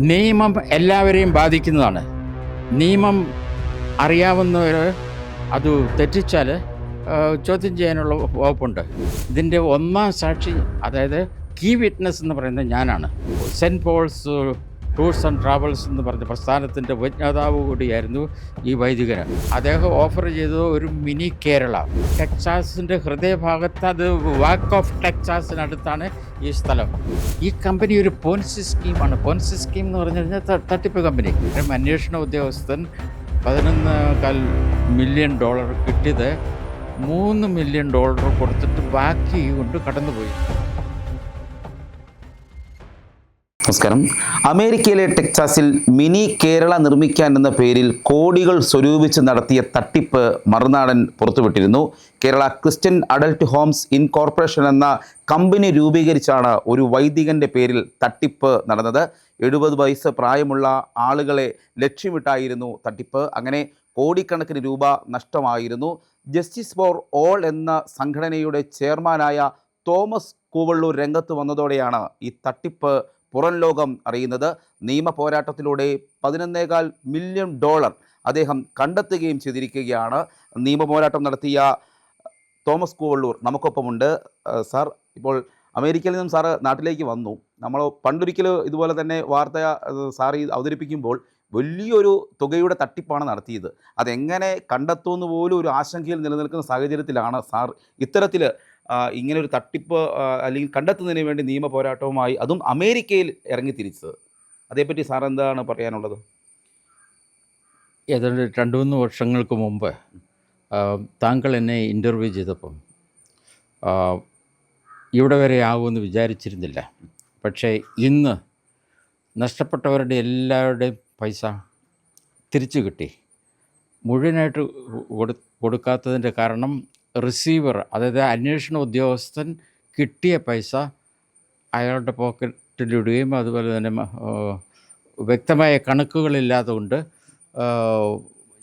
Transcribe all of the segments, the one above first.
നിയമം എല്ലാവരെയും ബാധിക്കുന്നതാണ്. നിയമം അറിയാവുന്നവർ അത് തെറ്റിച്ചാൽ ചോദ്യം ചെയ്യാനുള്ള വകുപ്പുണ്ട്. ഇതിന്റെ ഒന്നാം സാക്ഷി അതായത് കീ വിറ്റ്നസ് എന്ന് പറയുന്നത് ഞാനാണ്. Saint Paul's tours and travels എന്ന് പറഞ്ഞ പ്രസ്ഥാനത്തിന്റെ ഉപജ്ഞാതാവ് കൂടിയായിരുന്നു ഈ വൈദികന് അദ്ദേഹം ഓഫർ ചെയ്തത് ഒരു മിനി കേരള. ടെക്സാസിന്റെ ഹൃദയഭാഗത്ത് അത് വാക്ക് ഓഫ് ടെക്സാസിനടുത്താണ് ഈ സ്ഥലം. ഈ കമ്പനി ഒരു പോൻസി സ്കീമാണ് പോൻസി സ്കീം എന്ന് പറഞ്ഞു കഴിഞ്ഞാൽ തട്ടിപ്പ് കമ്പനി അന്വേഷണ ഉദ്യോഗസ്ഥൻ പതിനൊന്ന് കാൽ മില്യൺ ഡോളർ കിട്ടിയത് മൂന്ന് മില്യൺ ഡോളർ കൊടുത്തിട്ട് ബാക്കി കൊണ്ട് കടന്നുപോയി. നമസ്കാരം. അമേരിക്കയിലെ ടെക്സാസിൽ മിനി കേരള നിർമ്മിക്കാൻ എന്ന പേരിൽ കോടികൾ സ്വരൂപിച്ച് നടത്തിയ തട്ടിപ്പ് മറുനാടൻ പുറത്തുവിട്ടിരുന്നു. Kerala Christian adult homes incorporation എന്ന കമ്പനി രൂപീകരിച്ചാണ് ഒരു വൈദികന്റെ പേരിൽ തട്ടിപ്പ് നടന്നത്. എഴുപത് വയസ്സ് പ്രായമുള്ള ആളുകളെ ലക്ഷ്യമിട്ടായിരുന്നു തട്ടിപ്പ്. അങ്ങനെ കോടിക്കണക്കിന് രൂപ നഷ്ടമായിരുന്നു. ജസ്റ്റിസ് ഫോർ ഓൾ എന്ന സംഘടനയുടെ ചെയർമാനായ തോമസ് കൂവള്ളൂർ രംഗത്ത് വന്നതോടെയാണ് ഈ തട്ടിപ്പ് പുറം ലോകം അറിയുന്നത് നിയമ പോരാട്ടത്തിലൂടെ പതിനൊന്നേകാൽ മില്യൺ ഡോളർ അദ്ദേഹം കണ്ടെത്തുകയും ചെയ്തിരിക്കുകയാണ്. നിയമ പോരാട്ടം നടത്തിയ തോമസ് കൂവള്ളൂർ നമുക്കൊപ്പമുണ്ട്. സാർ ഇപ്പോൾ അമേരിക്കയിൽ നിന്നും സാറ് നാട്ടിലേക്ക് വന്നു. നമ്മൾ പണ്ടൊരിക്കൽ ഇതുപോലെ തന്നെ വാർത്ത സാർ അവതരിപ്പിക്കുമ്പോൾ വലിയൊരു തുകയുടെ തട്ടിപ്പാണ് നടത്തിയത്. അതെങ്ങനെ കണ്ടെത്തുമെന്ന് പോലും ഒരു ആശങ്കയിൽ നിലനിൽക്കുന്ന സാഹചര്യത്തിലാണ് സാർ ഇത്തരത്തിൽ ഇങ്ങനെ ഒരു തട്ടിപ്പ് അല്ലെങ്കിൽ കണ്ടെത്തുന്നതിന് വേണ്ടി നിയമ പോരാട്ടവുമായി അതും അമേരിക്കയിൽ ഇറങ്ങി തിരിച്ചത്. അതേപ്പറ്റി സാർ എന്താണ് പറയാനുള്ളത്? ഏതാണ്ട് രണ്ട് മൂന്ന് വർഷങ്ങൾക്ക് മുമ്പ് താങ്കൾ എന്നെ ഇന്റർവ്യൂ ചെയ്തപ്പം ഇവിടെ വരെ ആകുമെന്ന് വിചാരിച്ചിരുന്നില്ല. പക്ഷേ ഇന്ന് നഷ്ടപ്പെട്ടവരുടെ എല്ലാവരുടെയും പൈസ തിരിച്ചു കിട്ടി. മുഴുവനായിട്ട് കൊടു കൊടുക്കാത്തതിന്റെ കാരണം റിസീവർ അതായത് അന്വേഷണ ഉദ്യോഗസ്ഥൻ കിട്ടിയ പൈസ അയാളുടെ പോക്കറ്റിലിടുകയും അതുപോലെ തന്നെ വ്യക്തമായ കണക്കുകളില്ലാതെ കൊണ്ട്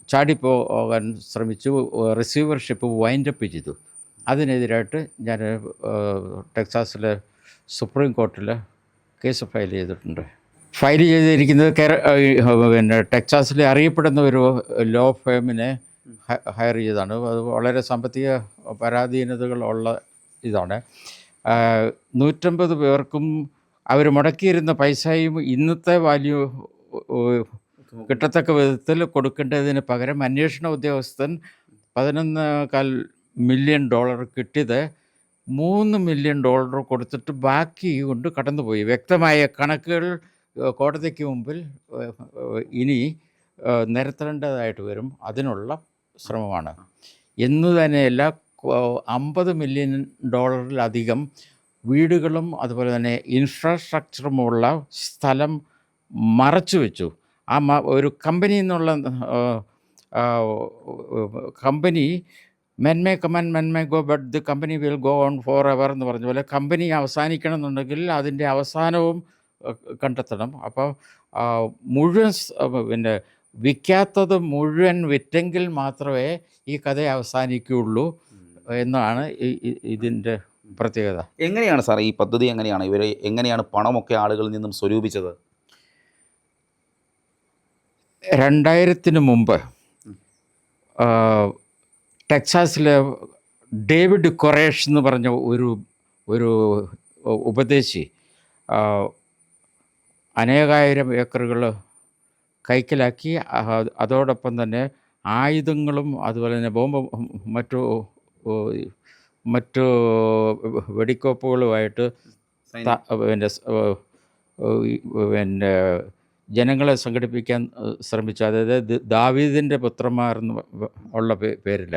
ചാടിപ്പോകാൻ ശ്രമിച്ചു റിസീവർഷിപ്പ് വൈൻഡപ്പ് ചെയ്തു. അതിനെതിരായിട്ട് ഞാൻ ടെക്സാസിലെ സുപ്രീം കോർട്ടിൽ കേസ് ഫയൽ ചെയ്തിട്ടുണ്ട്. ഫയൽ ചെയ്തിരിക്കുന്നത് കേര പിന്നെ ടെക്സാസിലെ അറിയപ്പെടുന്ന ഒരു ലോ ഫേമിനെ ഹയർ ചെയ്താണ്. അത് വളരെ സാമ്പത്തിക പരാധീനതകളുള്ള ഇതാണ്. നൂറ്റമ്പത് പേർക്കും അവർ മുടക്കിയിരുന്ന പൈസയും ഇന്നത്തെ വാല്യൂ കിട്ടത്തക്ക വിധത്തിൽ കൊടുക്കേണ്ടതിന് പകരം അന്വേഷണ ഉദ്യോഗസ്ഥൻ പതിനൊന്ന് കാൽ മില്യൺ ഡോളർ കിട്ടിയത് മൂന്ന് മില്യൺ ഡോളർ കൊടുത്തിട്ട് ബാക്കി കൊണ്ട് കടന്നുപോയി. വ്യക്തമായ കണക്കുകൾ കോടതിക്ക് മുമ്പിൽ ഇനി നിരത്തേണ്ടതായിട്ട് വരും. അതിനുള്ള ശ്രമമാണ്. എന്ന് തന്നെയല്ല അമ്പത് മില്യൺ ഡോളറിലധികം വീടുകളും അതുപോലെ തന്നെ ഇൻഫ്രാസ്ട്രക്ചറുമുള്ള സ്ഥലം മറച്ചു വെച്ചു. ആ ഒരു കമ്പനി എന്നുള്ള company men may come men may go but the company will go on forever എന്ന് പറഞ്ഞ പോലെ കമ്പനി അവസാനിക്കണം എന്നുണ്ടെങ്കിൽ അതിന്റെ അവസാനവും കണ്ടെത്തണം. അപ്പോൾ മുഴുവൻ പിന്നെ വിൽക്കാത്തത് മുഴുവൻ വിറ്റെങ്കിൽ മാത്രമേ ഈ കഥ അവസാനിക്കുകയുള്ളൂ എന്നാണ് ഇതിന്റെ പ്രത്യേകത. എങ്ങനെയാണ് സാർ ഈ പദ്ധതി എങ്ങനെയാണ്? ഇവരെ എങ്ങനെയാണ് പണമൊക്കെ ആളുകളിൽ നിന്നും സ്വരൂപിച്ചത്? രണ്ടായിരത്തിന് മുമ്പ് ടെക്സാസിലെ ഡേവിഡ് കൊറേഷ് എന്ന് പറഞ്ഞ ഒരു ഒരു ഉപദേശി അനേകായിരം ഏക്കറുകൾ കൈക്കലാക്കി അതോടൊപ്പം തന്നെ ആയുധങ്ങളും അതുപോലെ തന്നെ ബോംബ് മറ്റു മറ്റു വെടിക്കോപ്പുകളുമായിട്ട് പിന്നെ പിന്നെ ജനങ്ങളെ സംഘടിപ്പിക്കാൻ ശ്രമിച്ച അതായത് ദാവീദിന്റെ പുത്രന്മാർ എന്ന് ഉള്ള പേ- പേരിൽ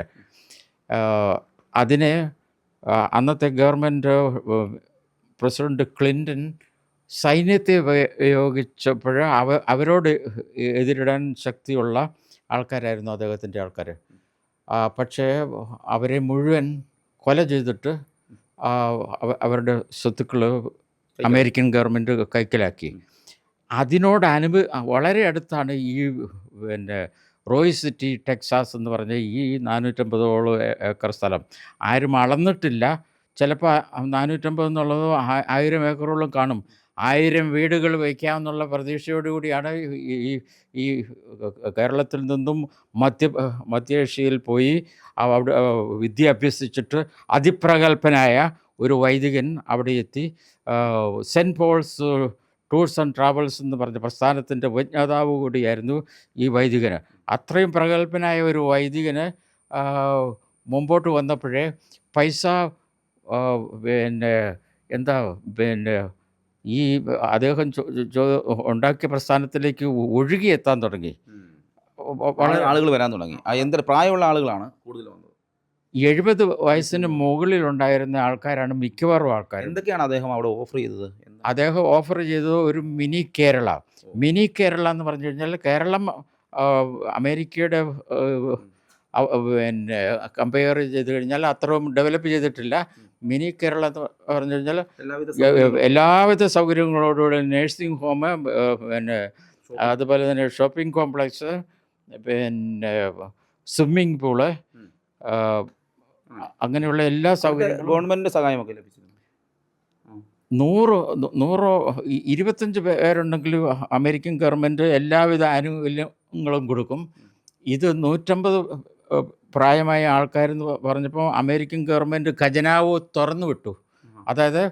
അതിനെ അന്നത്തെ ഗവൺമെന്റ് പ്രസിഡന്റ് ക്ലിന്റൺ സൈന്യത്തെ ഉപയോഗിച്ചപ്പോൾ അവ അവരോട് എതിരിടാൻ ശക്തിയുള്ള ആൾക്കാരായിരുന്നു അദ്ദേഹത്തിന്റെ ആൾക്കാർ പക്ഷേ അവരെ മുഴുവൻ കൊല ചെയ്തിട്ട് അവരുടെ സ്വത്തുക്കൾ അമേരിക്കൻ ഗവൺമെന്റ് കൈക്കലാക്കി. അതിനോട് അനുബ വളരെ അടുത്താണ് ഈ പിന്നെ റോയ് സിറ്റി ടെക്സാസ് എന്ന് പറഞ്ഞ ഈ നാനൂറ്റമ്പതോളം ഏക്കർ സ്ഥലം. ആരും അളന്നിട്ടില്ല. ചിലപ്പോൾ നാനൂറ്റമ്പത് എന്നുള്ളത് ആയിരം ഏക്കറോളം കാണും. ആയിരം വീടുകൾ വയ്ക്കാമെന്നുള്ള പ്രതീക്ഷയോടുകൂടിയാണ് ഈ ഈ- കേരളത്തിൽ നിന്നും മധ്യ മധ്യേഷ്യയിൽ പോയി അവ- അവിടെ വിദ്യ അഭ്യസിച്ചിട്ട് അതിപ്രഗത്ഭനായ ഒരു വൈദികൻ അവിടെ എത്തി. Saint Paul's tours and travels എന്ന് പറഞ്ഞ പ്രസ്ഥാനത്തിന്റെ ഉപജ്ഞാതാവ് കൂടിയായിരുന്നു ഈ വൈദികന്. അത്രയും പ്രഗത്ഭനായ ഒരു വൈദികന് മുമ്പോട്ട് വന്നപ്പോഴേ പൈസ പിന്നെ എന്താ പിന്നെ ഈ അദ്ദേഹം ഉണ്ടാക്കിയ പ്രസ്ഥാനത്തിലേക്ക് ഒഴുകി എത്താൻ തുടങ്ങി. വളരെ ആളുകൾ വരാൻ തുടങ്ങി. എന്തൊരു പ്രായമുള്ള ആളുകളാണ് കൂടുതൽ വന്നത്. എഴുപത് വയസ്സിന് മുകളിലുണ്ടായിരുന്ന ആൾക്കാരാണ് മിക്കവാറും ആൾക്കാർ എന്തൊക്കെയാണ് അദ്ദേഹം അവിടെ ഓഫർ ചെയ്തത്? അദ്ദേഹം ഓഫർ ചെയ്തത് ഒരു മിനി കേരള. മിനി കേരള എന്ന് പറഞ്ഞു കഴിഞ്ഞാൽ കേരളം അമേരിക്കയുടെ പിന്നെ കമ്പയർ ചെയ്ത് കഴിഞ്ഞാൽ അത്രയും ഡെവലപ്പ് ചെയ്തിട്ടില്ല. മിനി കേരളം എന്ന് പറഞ്ഞു കഴിഞ്ഞാൽ എല്ലാവിധ സൗകര്യങ്ങളോടുകൂടി നേഴ്സിംഗ് ഹോം പിന്നെ അതുപോലെ തന്നെ ഷോപ്പിംഗ് കോംപ്ലക്സ് പിന്നെ സ്വിമ്മിംഗ് പൂൾ അങ്ങനെയുള്ള എല്ലാ സൗകര്യങ്ങളും ഗവൺമെന്റിന്റെ സഹായമൊക്കെ ലഭിച്ചിരുന്നു. നൂറ് നൂറോ ഇരുപത്തഞ്ച് പേരുണ്ടെങ്കിൽ അമേരിക്കൻ ഗവൺമെന്റ് എല്ലാവിധ ആനുകൂല്യങ്ങളും കൊടുക്കും. ഇത് നൂറ്റമ്പത് പ്രായമായ ആൾക്കാരെന്ന് പറഞ്ഞപ്പോൾ അമേരിക്കൻ ഗവൺമെന്റ് ഖജനാവ് തുറന്നു വിട്ടു. അതായത്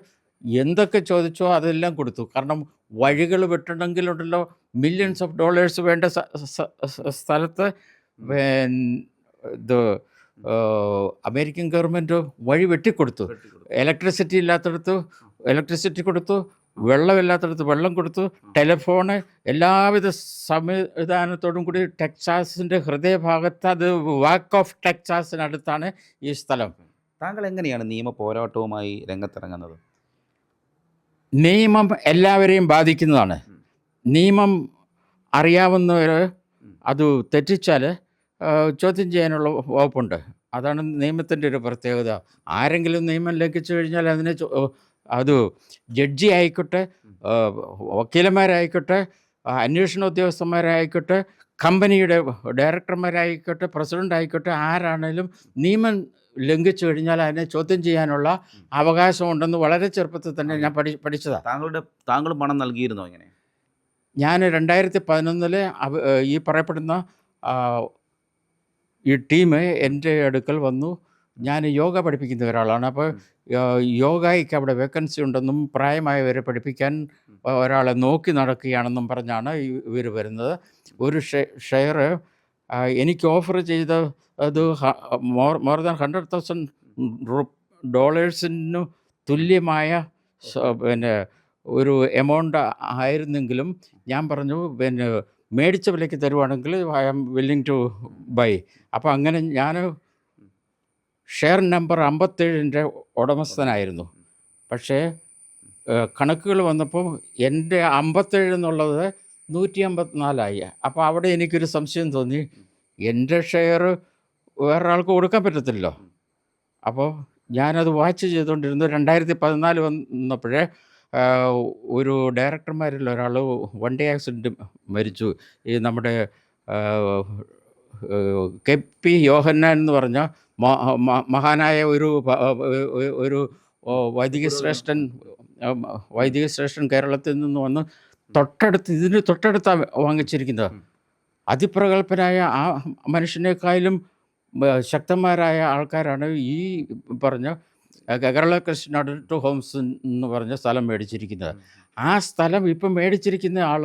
എന്തൊക്കെ ചോദിച്ചോ അതെല്ലാം കൊടുത്തു. കാരണം വഴികൾ വിട്ടിട്ടുണ്ടെങ്കിലുണ്ടല്ലോ മില്യൺസ് ഓഫ് ഡോളേഴ്സ് വേണ്ട സ്ഥലത്ത് ഇത് അമേരിക്കൻ ഗവൺമെന്റ് വഴി വെട്ടിക്കൊടുത്തു. ഇലക്ട്രിസിറ്റി ഇല്ലാത്തടത്ത് ഇലക്ട്രിസിറ്റി കൊടുത്തു. വെള്ളമില്ലാത്തടത്ത് വെള്ളം കൊടുത്തു. ടെലിഫോണ് എല്ലാവിധ സംവിധാനത്തോടും കൂടി ടെക്സാസിന്റെ ഹൃദയഭാഗത്ത് അത് വാക്ക് ഓഫ് ടെക്സാസിനടുത്താണ് ഈ സ്ഥലം. താങ്കൾ എങ്ങനെയാണ് നിയമ പോരാട്ടവുമായി രംഗത്തിറങ്ങുന്നത്? നിയമം എല്ലാവരെയും ബാധിക്കുന്നതാണ്. നിയമം അറിയാവുന്നവർ അത് തെറ്റിച്ചാൽ ചോദ്യം ചെയ്യാനുള്ള വകുപ്പുണ്ട്. അതാണ് നിയമത്തിന്റെ ഒരു പ്രത്യേകത. ആരെങ്കിലും നിയമം ലംഘിച്ചു കഴിഞ്ഞാൽ അതിനെ അത് ജഡ്ജി ആയിക്കോട്ടെ വക്കീലന്മാരായിക്കോട്ടെ അന്വേഷണ ഉദ്യോഗസ്ഥന്മാരായിക്കോട്ടെ കമ്പനിയുടെ ഡയറക്ടർമാരായിക്കോട്ടെ പ്രസിഡന്റ് ആയിക്കോട്ടെ ആരാണേലും നിയമം ലംഘിച്ചു കഴിഞ്ഞാൽ അതിനെ ചോദ്യം ചെയ്യാനുള്ള അവകാശമുണ്ടെന്ന് വളരെ ചെറുപ്പത്തിൽ തന്നെ ഞാൻ പഠി പഠിച്ചതാണ് താങ്കളുടെ താങ്കൾ പണം നൽകിയിരുന്നോ ഇങ്ങനെ? ഞാൻ രണ്ടായിരത്തി പതിനൊന്നിൽ ഈ പറയപ്പെടുന്ന ഈ ടീം എന്റെ അടുക്കൽ വന്നു. ഞാൻ യോഗ പഠിപ്പിക്കുന്ന ഒരാളാണ്. അപ്പോൾ യോഗയ്ക്ക് അവിടെ വേക്കൻസി ഉണ്ടെന്നും പ്രായമായവരെ പഠിപ്പിക്കാൻ ഒരാളെ നോക്കി നടക്കുകയാണെന്നും പറഞ്ഞാണ് ഇവർ വരുന്നത്. ഒരു ഷെയർ എനിക്ക് ഓഫർ ചെയ്ത അത് more more than hundred thousand ഡോളേഴ്സിന് തുല്യമായ പിന്നെ ഒരു എമൗണ്ട് ആയിരുന്നെങ്കിലും ഞാൻ പറഞ്ഞു പിന്നെ മേടിച്ച വിലയ്ക്ക് തരുവാണെങ്കിൽ I am willing to buy. അപ്പോൾ അങ്ങനെ ഞാൻ ഷെയർ നമ്പർ അമ്പത്തേഴിന്റെ ഉടമസ്ഥനായിരുന്നു. പക്ഷേ കണക്കുകൾ വന്നപ്പോൾ എന്റെ അമ്പത്തേഴ് എന്നുള്ളത് നൂറ്റി അമ്പത്തിനാലായി അപ്പോൾ അവിടെ എനിക്കൊരു സംശയം തോന്നി. എന്റെ ഷെയർ വേറൊരാൾക്ക് കൊടുക്കാൻ പറ്റത്തില്ലല്ലോ. അപ്പോൾ ഞാനത് വാച്ച് ചെയ്തുകൊണ്ടിരുന്നു. രണ്ടായിരത്തി പതിനാല് വന്നപ്പോഴേ ഒരു ഡയറക്ടർമാരിൽ ഒരാൾ ഡേ ആക്സിഡന്റ് മരിച്ചു. ഈ നമ്മുടെ കെ പി യോഹന്നാൻ എന്ന് പറഞ്ഞ മഹാനായ ഒരു ഒരു- വൈദിക ശ്രേഷ്ഠൻ വൈദിക ശ്രേഷ്ഠൻ കേരളത്തിൽ നിന്ന് വന്ന് തൊട്ടടുത്ത് ഇതിന് തൊട്ടടുത്താണ് വാങ്ങിച്ചിരിക്കുന്നത്. അതിപ്രഗത്ഭനായ ആ മനുഷ്യനേക്കാളും ശക്തന്മാരായ ആൾക്കാരാണ് ഈ പറഞ്ഞ കേരള കൃഷ്ണ അഡൽട്ട് ഹോംസ് എന്ന് പറഞ്ഞ സ്ഥലം മേടിച്ചിരിക്കുന്നത്. ആ സ്ഥലം ഇപ്പം മേടിച്ചിരിക്കുന്ന ആൾ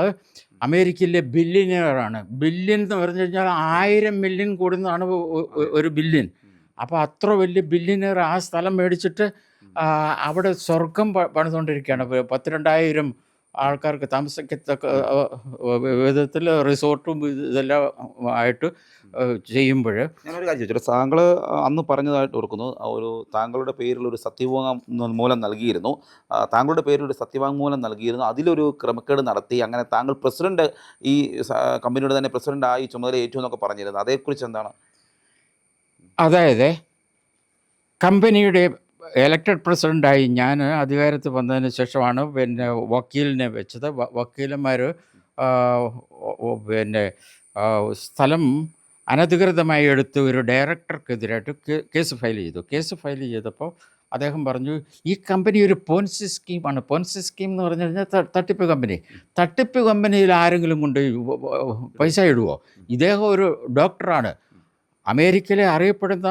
അമേരിക്കയിലെ ബില്യനെയറാണ് ബില്യൻ എന്ന് പറഞ്ഞു കഴിഞ്ഞാൽ ആയിരം മില്യൺ കൂടുന്നതാണ് ഒരു ബില്യൻ അപ്പോൾ അത്ര വലിയ ബില്യനെയർ ആ സ്ഥലം മേടിച്ചിട്ട് അവിടെ സ്വർഗം പണിതുകൊണ്ടിരിക്കുകയാണ് പത്തിരണ്ടായിരം പത്ത് രണ്ടായിരം ആൾക്കാർക്ക് താമസിക്കത്തക്ക വിധത്തിൽ റിസോർട്ടും ഇതെല്ലാം ആയിട്ട് ചെയ്യുമ്പോൾ ഞാനൊരു കാര്യം ചോദിച്ചു താങ്കൾ അന്ന് പറഞ്ഞതായിട്ട് ഓർക്കുന്നു. ഒരു താങ്കളുടെ പേരിൽ ഒരു സത്യവാങ്മൂലം നൽകിയിരുന്നു. താങ്കളുടെ പേരിൽ ഒരു സത്യവാങ്മൂലം നൽകിയിരുന്നു. അതിലൊരു ക്രമക്കേട് നടത്തി അങ്ങനെ താങ്കൾ പ്രസിഡന്റ് ഈ കമ്പനിയുടെ തന്നെ പ്രസിഡന്റ് ആയി ചുമതല ഏറ്റു എന്നൊക്കെ പറഞ്ഞിരുന്നു. അതേക്കുറിച്ച് എന്താണ് അതായത് കമ്പനിയുടെ ഇലക്ടഡ് പ്രസിഡന്റായി ഞാൻ അധികാരത്തിൽ വന്നതിന് ശേഷമാണ് പിന്നെ വക്കീലിനെ വെച്ചത്. വക്കീലന്മാർ പിന്നെ സ്ഥലം അനധികൃതമായി എടുത്ത് ഒരു ഡയറക്ടർക്കെതിരായിട്ട് കേസ് ഫയൽ ചെയ്തു. കേസ് ഫയൽ ചെയ്തപ്പോൾ അദ്ദേഹം പറഞ്ഞു ഈ കമ്പനി ഒരു പോൻസി സ്കീമാണ് പോൻസി സ്കീം എന്ന് പറഞ്ഞു കഴിഞ്ഞാൽ തട്ടിപ്പ് കമ്പനി. തട്ടിപ്പ് കമ്പനിയിൽ ആരെങ്കിലും കൊണ്ട് പൈസ ഇടുവോ? ഇദ്ദേഹം ഒരു ഡോക്ടറാണ് അമേരിക്കയിലെ അറിയപ്പെടുന്ന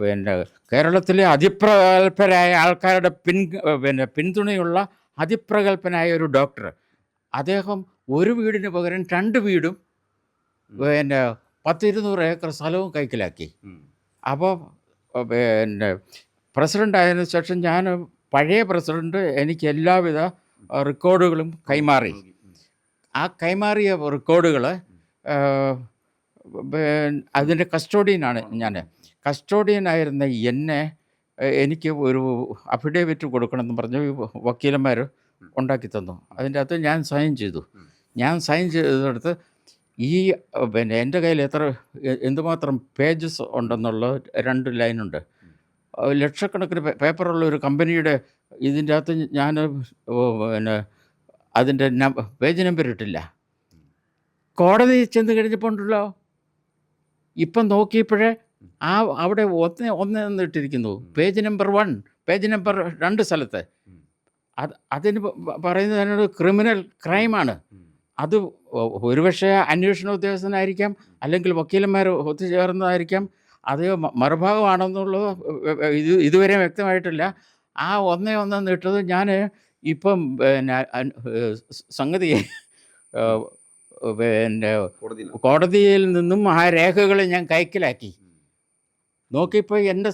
പിന്നെ കേരളത്തിലെ അതിപ്രഗത്ഭരായ ആൾക്കാരുടെ പിൻ പിന്നെ പിന്തുണയുള്ള അതിപ്രഗത്ഭനായ ഒരു ഡോക്ടർ. അദ്ദേഹം ഒരു വീടിന് പകരം രണ്ട് വീടും പിന്നെ പത്തിരുന്നൂറ് ഏക്കർ സ്ഥലവും കൈക്കലാക്കി. അപ്പോൾ പിന്നെ പ്രസിഡന്റ് ആയതിനു ശേഷം ഞാൻ പഴയ പ്രസിഡന്റ് എനിക്ക് എല്ലാവിധ റെക്കോർഡുകളും കൈമാറി. ആ കൈമാറിയ റെക്കോർഡുകൾ അതിന്റെ കസ്റ്റോഡിയനാണ് ഞാൻ കസ്റ്റോഡിയനായിരുന്ന എന്നെ എനിക്ക് ഒരു അഫിഡേവിറ്റ് കൊടുക്കണമെന്ന് പറഞ്ഞ് വക്കീലന്മാർ ഉണ്ടാക്കി തന്നു. അതിന്റെ അകത്ത് ഞാൻ സൈൻ ചെയ്തു. ഞാൻ സൈൻ ചെയ്തെടുത്ത് ഈ പിന്നെ എന്റെ കയ്യിൽ എത്ര എന്തുമാത്രം പേജസ് ഉണ്ടെന്നുള്ള രണ്ട് ലൈനുണ്ട്. ലക്ഷക്കണക്കിന് പേപ്പറുള്ള ഒരു കമ്പനിയുടെ ഇതിന്റെ അകത്ത് ഞാൻ പിന്നെ അതിന്റെ നമ്പ പേജ് നമ്പർ ഇട്ടില്ല. കോടതി ചെന്ന് കഴിഞ്ഞപ്പോൾ ഉണ്ടല്ലോ ഇപ്പം നോക്കിയപ്പോഴേ ആ അവിടെ ഒന്ന് ഒന്ന് എന്നിട്ടിരിക്കുന്നു page number one page number രണ്ട് സ്ഥലത്ത്. അത് അതിന് അതിനൊരു ക്രിമിനൽ ക്രൈമാണ്. അത് ഒരുപക്ഷെ അന്വേഷണ ഉദ്യോഗസ്ഥനായിരിക്കാം അല്ലെങ്കിൽ വക്കീലന്മാർ ഒത്തുചേർന്നതായിരിക്കാം. അത് മറുഭാഗമാണെന്നുള്ളത് ഇത് ഇതുവരെ വ്യക്തമായിട്ടില്ല. ആ ഒന്നേ ഒന്നെന്ന് ഇട്ടത് ഞാൻ ഇപ്പം പിന്നെ സംഗതി പിന്നെ കോടതിയിൽ നിന്നും ആ രേഖകൾ ഞാൻ കൈക്കലാക്കി. നോക്കിയപ്പോൾ എന്റെ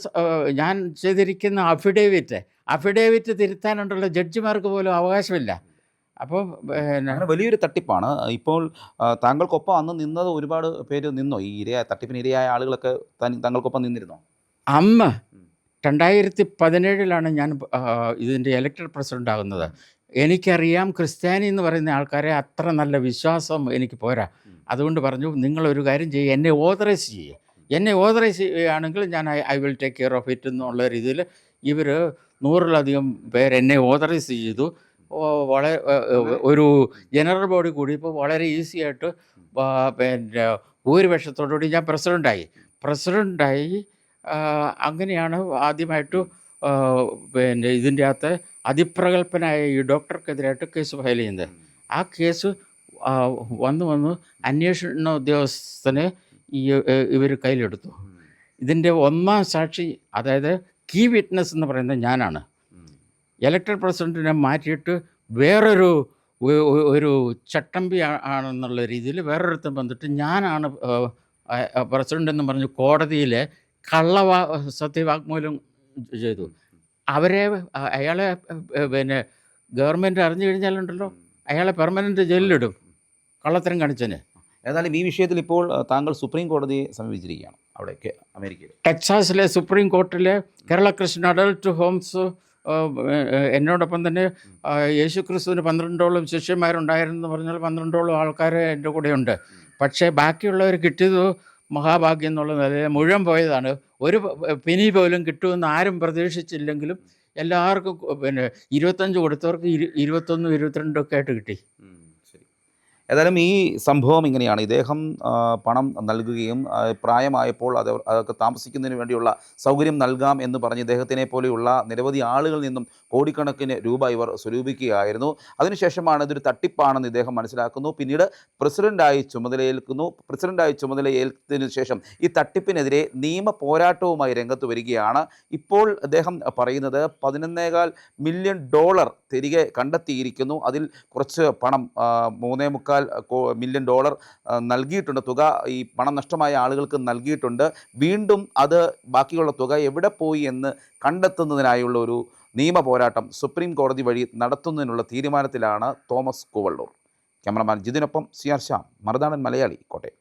ഞാൻ ചെയ്തിരിക്കുന്ന അഫിഡേവിറ്റ് അഫിഡേവിറ്റ് തിരുത്താനുണ്ടല്ലോ ജഡ്ജിമാർക്ക് പോലും അവകാശമില്ല. അപ്പോൾ അങ്ങനെ വലിയൊരു തട്ടിപ്പാണ്. ഇപ്പോൾ താങ്കൾക്കൊപ്പം അന്ന് നിന്നത് ഒരുപാട് പേര് നിന്നോ? ഈ ഇരയായ തട്ടിപ്പിന് ഇരയായ ആളുകളൊക്കെ താങ്കൾക്കൊപ്പം നിന്നിരുന്നോ? അമ്മ രണ്ടായിരത്തി പതിനേഴിലാണ് ഞാൻ ഇതിന്റെ ഇലക്ടഡ് പ്രസിഡന്റ് ആകുന്നത്. എനിക്കറിയാം ക്രിസ്ത്യാനി എന്ന് പറയുന്ന ആൾക്കാരെ അത്ര നല്ല വിശ്വാസം എനിക്ക് പോരാ. അതുകൊണ്ട് പറഞ്ഞു നിങ്ങളൊരു കാര്യം ചെയ്യുക എന്നെ ഓതറൈസ് ചെയ്യുക എന്നെ ഓതറൈസ് ചെയ്യുകയാണെങ്കിൽ ഞാൻ I will take care of it എന്നുള്ള രീതിയിൽ ഇവർ നൂറിലധികം പേർ എന്നെ ഓതറൈസ് ചെയ്തു. വളരെ ഒരു ജനറൽ ബോഡി കൂടി ഇപ്പോൾ വളരെ ഈസി ആയിട്ട് പിന്നെ ഭൂരിപക്ഷത്തോടുകൂടി ഞാൻ പ്രസിഡന്റായി പ്രസിഡന്റായി അങ്ങനെയാണ് ആദ്യമായിട്ട് പിന്നെ ഇതിന്റെ അകത്ത് അതിപ്രഗത്ഭനായ ഈ ഡോക്ടർക്കെതിരായിട്ട് കേസ് ഫയൽ ചെയ്യുന്നത്. ആ കേസ് വന്ന് വന്ന് അന്വേഷണ ഉദ്യോഗസ്ഥനെ ഈ ഇവർ കയ്യിലെടുത്തു. ഇതിന്റെ ഒന്നാം സാക്ഷി അതായത് കീ വിറ്റ്നസ് എന്ന് പറയുന്നത് ഞാനാണ്. ഇലക്ടഡ് പ്രസിഡന്റിനെ മാറ്റിയിട്ട് വേറൊരു ഒരു ചട്ടമ്പി ആണെന്നുള്ള രീതിയിൽ വേറൊരുത്തൻ വന്നിട്ട് ഞാനാണ് പ്രസിഡന്റ് എന്ന് പറഞ്ഞ് കോടതിയിലെ കള്ളവാ സത്യവാങ്മൂലം ചെയ്തു. അവരെ അയാളെ പിന്നെ ഗവൺമെന്റ് അറിഞ്ഞു കഴിഞ്ഞാലുണ്ടല്ലോ അയാളെ പെർമനന്റ് ജയിലിലിടും. കള്ളത്തരം കാണിച്ചതിന് ഏതായാലും ഈ വിഷയത്തിൽ ഇപ്പോൾ താങ്കൾ സുപ്രീം കോടതിയെ സമീപിച്ചിരിക്കുകയാണ് അവിടേക്ക് അമേരിക്കയിൽ. ടെക്സാസിലെ സുപ്രീം കോർട്ടിലെ കേരള കൃഷ്ണ അഡൽട്ട് ഹോംസ് എന്നോടൊപ്പം തന്നെ യേശു ക്രിസ്തുവിന് പന്ത്രണ്ടോളം ശിഷ്യന്മാരുണ്ടായിരുന്നു പറഞ്ഞാൽ പന്ത്രണ്ടോളം ആൾക്കാർ എന്റെ കൂടെയുണ്ട്. പക്ഷേ ബാക്കിയുള്ളവർ കിട്ടിയത് മഹാഭാഗ്യം എന്നുള്ള നിലയിൽ മുഴുവൻ പോയതാണ്. ഒരു പിനി പോലും കിട്ടുമെന്ന് ആരും പ്രതീക്ഷിച്ചില്ലെങ്കിലും എല്ലാവർക്കും പിന്നെ ഇരുപത്തഞ്ച് കൊടുത്തവർക്ക് ഇരു ഇരുപത്തൊന്നും ഇരുപത്തിരണ്ടൊക്കെ ആയിട്ട് കിട്ടി. ഏതായാലും ഈ സംഭവം ഇങ്ങനെയാണ്. ഇദ്ദേഹം പണം നൽകുകയും പ്രായമായപ്പോൾ അത് അതൊക്കെ താമസിക്കുന്നതിന് വേണ്ടിയുള്ള സൗകര്യം നൽകാം എന്ന് പറഞ്ഞ് ഇദ്ദേഹത്തിനെ പോലെയുള്ള നിരവധി ആളുകളിൽ നിന്നും കോടിക്കണക്കിന് രൂപ ഇവർ സ്വരൂപിക്കുകയായിരുന്നു. അതിനുശേഷമാണ് ഇതൊരു തട്ടിപ്പാണെന്ന് ഇദ്ദേഹം മനസ്സിലാക്കുന്നു. പിന്നീട് പ്രസിഡന്റായി ചുമതലയേൽക്കുന്നു. പ്രസിഡന്റായി ചുമതലയേൽത്തതിനു ശേഷം ഈ തട്ടിപ്പിനെതിരെ നിയമ പോരാട്ടവുമായി രംഗത്ത് വരികയാണ്. ഇപ്പോൾ അദ്ദേഹം പറയുന്നത് പതിനൊന്നേകാൽ മില്യൺ ഡോളർ തിരികെ കണ്ടെത്തിയിരിക്കുന്നു. അതിൽ കുറച്ച് പണം മൂന്നേ മുക്കാൽ കോ- മില്യൺ ഡോളർ നൽകിയിട്ടുണ്ട്. തുക ഈ പണം നഷ്ടമായ ആളുകൾക്ക് നൽകിയിട്ടുണ്ട്. വീണ്ടും അത് ബാക്കിയുള്ള തുക എവിടെ പോയി എന്ന് കണ്ടെത്തുന്നതിനായുള്ള ഒരു നിയമ പോരാട്ടം സുപ്രീം കോടതി വഴി നടത്തുന്നതിനുള്ള തീരുമാനത്തിലാണ് തോമസ് കൂവള്ളൂർ. ക്യാമറമാൻ ജിതിനൊപ്പം സി ആർ ശ്യാം മറുനാടൻ മലയാളി കോട്ടയം.